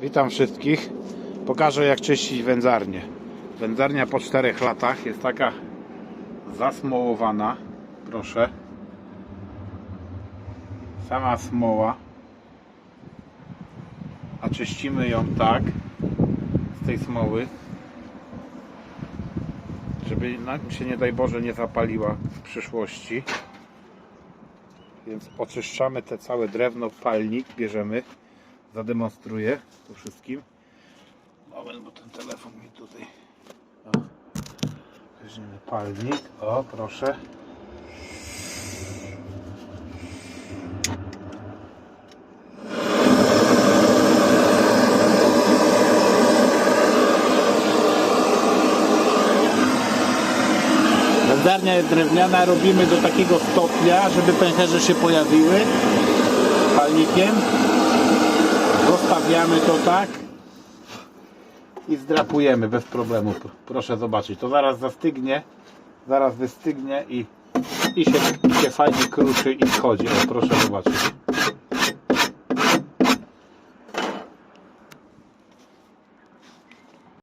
Witam wszystkich. Pokażę jak czyścić wędzarnię. Wędzarnia po 4 latach jest taka zasmołowana. Proszę. Sama smoła. A czyścimy ją tak z tej smoły, żeby się nie daj Boże nie zapaliła w przyszłości. Więc oczyszczamy te całe drewno, palnik bierzemy. Zademonstruję to wszystkim. Moment, bo ten telefon mi tutaj. O. Weźmiemy palnik. O, proszę. Wędzarnia jest drewniana, robimy do takiego stopnia, żeby pęcherze się pojawiły palnikiem. Zostawiamy to tak i zdrapujemy bez problemu. Proszę zobaczyć, to zaraz zastygnie, zaraz wystygnie i, i się, się fajnie kruszy i schodzi. O, proszę zobaczyć.